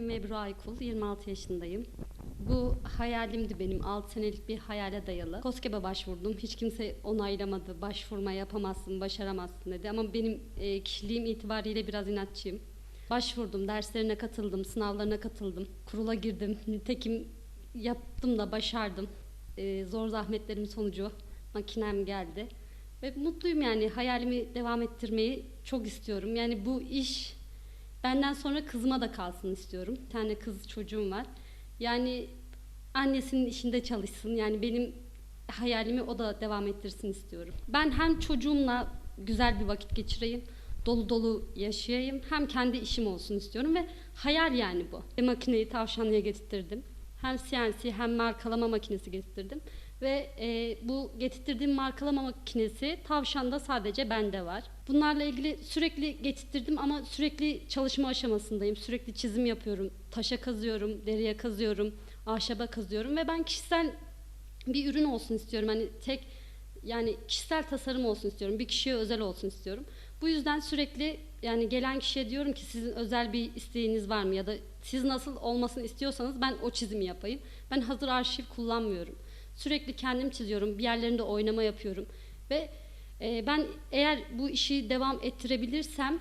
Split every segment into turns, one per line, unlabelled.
Mebru Aykul, 26 yaşındayım. Bu hayalimdi benim. 6 senelik bir hayale dayalı. KOSGEB'e başvurdum. Hiç kimse onaylamadı. Başvurma yapamazsın, başaramazsın dedi. Ama benim e, kişiliğim itibariyle biraz inatçıyım. Başvurdum, derslerine katıldım, sınavlarına katıldım. Kurula girdim. Nitekim yaptım da başardım. E, zor zahmetlerim sonucu makinem geldi. Ve mutluyum yani hayalimi devam ettirmeyi çok istiyorum. Yani bu iş benden sonra kızıma da kalsın istiyorum. Bir tane kız çocuğum var. Yani annesinin işinde çalışsın. Yani benim hayalimi o da devam ettirsin istiyorum. Ben hem çocuğumla güzel bir vakit geçireyim, dolu dolu yaşayayım, hem kendi işim olsun istiyorum ve hayal yani bu. Bir makineyi tavşanlıya getirttirdim. Hem CNC hem markalama makinesi getirttirdim. Ve e, bu getirttirdiğim markalama makinesi tavşanda sadece bende var. Bunlarla ilgili sürekli getirttirdim ama sürekli çalışma aşamasındayım. Sürekli çizim yapıyorum. Taşa kazıyorum, deriye kazıyorum, ahşaba kazıyorum ve ben kişisel bir ürün olsun istiyorum. Hani tek yani kişisel tasarım olsun istiyorum. Bir kişiye özel olsun istiyorum. Bu yüzden sürekli yani gelen kişiye diyorum ki sizin özel bir isteğiniz var mı ya da siz nasıl olmasını istiyorsanız ben o çizimi yapayım. Ben hazır arşiv kullanmıyorum. Sürekli kendim çiziyorum. Bir yerlerinde oynama yapıyorum. Ve e, ben eğer bu işi devam ettirebilirsem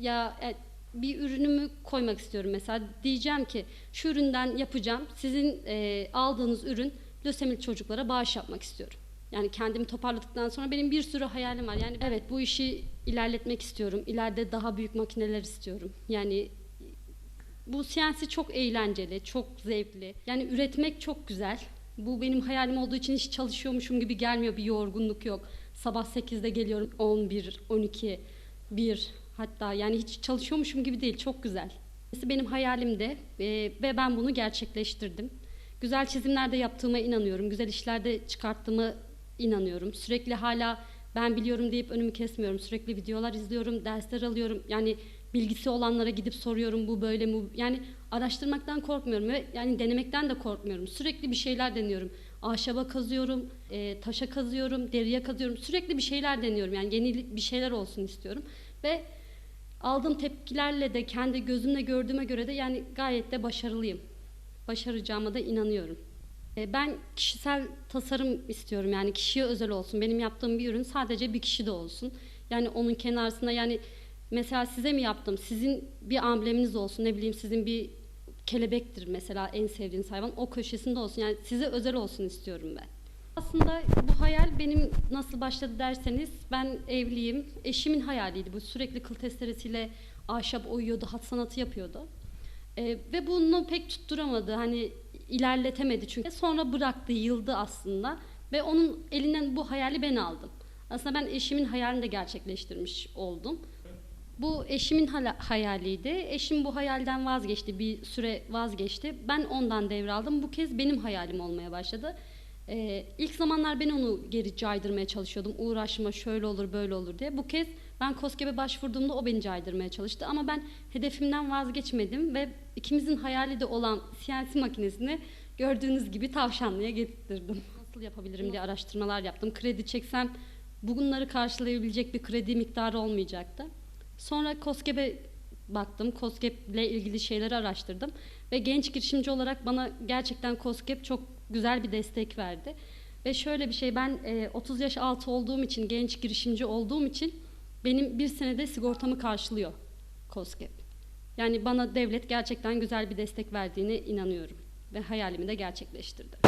ya e, bir ürünümü koymak istiyorum mesela. Diyeceğim ki şu üründen yapacağım. Sizin e, aldığınız ürün lösemili çocuklara bağış yapmak istiyorum. Yani kendimi toparladıktan sonra benim bir sürü hayalim var. Yani evet bu işi ilerletmek istiyorum. İleride daha büyük makineler istiyorum. Yani bu CNC çok eğlenceli, çok zevkli. Yani üretmek çok güzel. Bu benim hayalim olduğu için hiç çalışıyormuşum gibi gelmiyor. Bir yorgunluk yok. Sabah 8'de geliyorum 11, 12, 1 hatta yani hiç çalışıyormuşum gibi değil. Çok güzel. Benim hayalimde e, ve ben bunu gerçekleştirdim. Güzel çizimlerde yaptığıma inanıyorum. Güzel işlerde çıkarttığıma inanıyorum. Sürekli hala ben biliyorum deyip önümü kesmiyorum. Sürekli videolar izliyorum, dersler alıyorum. Yani bilgisi olanlara gidip soruyorum bu böyle mi? Yani araştırmaktan korkmuyorum ve yani denemekten de korkmuyorum. Sürekli bir şeyler deniyorum. Ahşaba kazıyorum, e, taşa kazıyorum, deriye kazıyorum. Sürekli bir şeyler deniyorum. Yani yeni bir şeyler olsun istiyorum. Ve aldığım tepkilerle de kendi gözümle gördüğüme göre de yani gayet de başarılıyım. Başaracağıma da inanıyorum. E, Ben kişisel tasarım istiyorum yani kişiye özel olsun. Benim yaptığım bir ürün sadece bir kişi de olsun. Yani onun kenarında yani mesela size mi yaptım? Sizin bir ambleminiz olsun. Ne bileyim sizin bir kelebektir mesela en sevdiğiniz hayvan. O köşesinde olsun. Yani size özel olsun istiyorum ben. Aslında bu hayal benim nasıl başladı derseniz ben evliyim. Eşimin hayaliydi bu. Sürekli kıl testeresiyle ahşap oyuyordu, hat sanatı yapıyordu. Ee, ve bunu pek tutturamadı. Hani ilerletemedi çünkü. Sonra bıraktı, yıldı aslında. Ve onun elinden bu hayali ben aldım. Aslında ben eşimin hayalini de gerçekleştirmiş oldum. Bu eşimin hayaliydi. Eşim bu hayalden vazgeçti, bir süre vazgeçti. Ben ondan devraldım. Bu kez benim hayalim olmaya başladı. Ee, ilk zamanlar ben onu geri caydırmaya çalışıyordum. Uğraşma şöyle olur böyle olur diye. Bu kez ben KOSGEB'e başvurduğumda o beni caydırmaya çalıştı. Ama ben hedefimden vazgeçmedim ve ikimizin hayali de olan CNC makinesini gördüğünüz gibi tavşanlıya getirdim. Nasıl yapabilirim diye araştırmalar yaptım. Kredi çeksem bunları karşılayabilecek bir kredi miktarı olmayacaktı. Sonra KOSGEB'e baktım. KOSGEB ile ilgili şeyleri araştırdım. Ve genç girişimci olarak bana gerçekten KOSGEB çok güzel bir destek verdi. Ve şöyle bir şey ben e, 30 yaş altı olduğum için, genç girişimci olduğum için benim bir senede sigortamı karşılıyor KOSGEB. Yani bana devlet gerçekten güzel bir destek verdiğine inanıyorum. Ve hayalimi de gerçekleştirdi.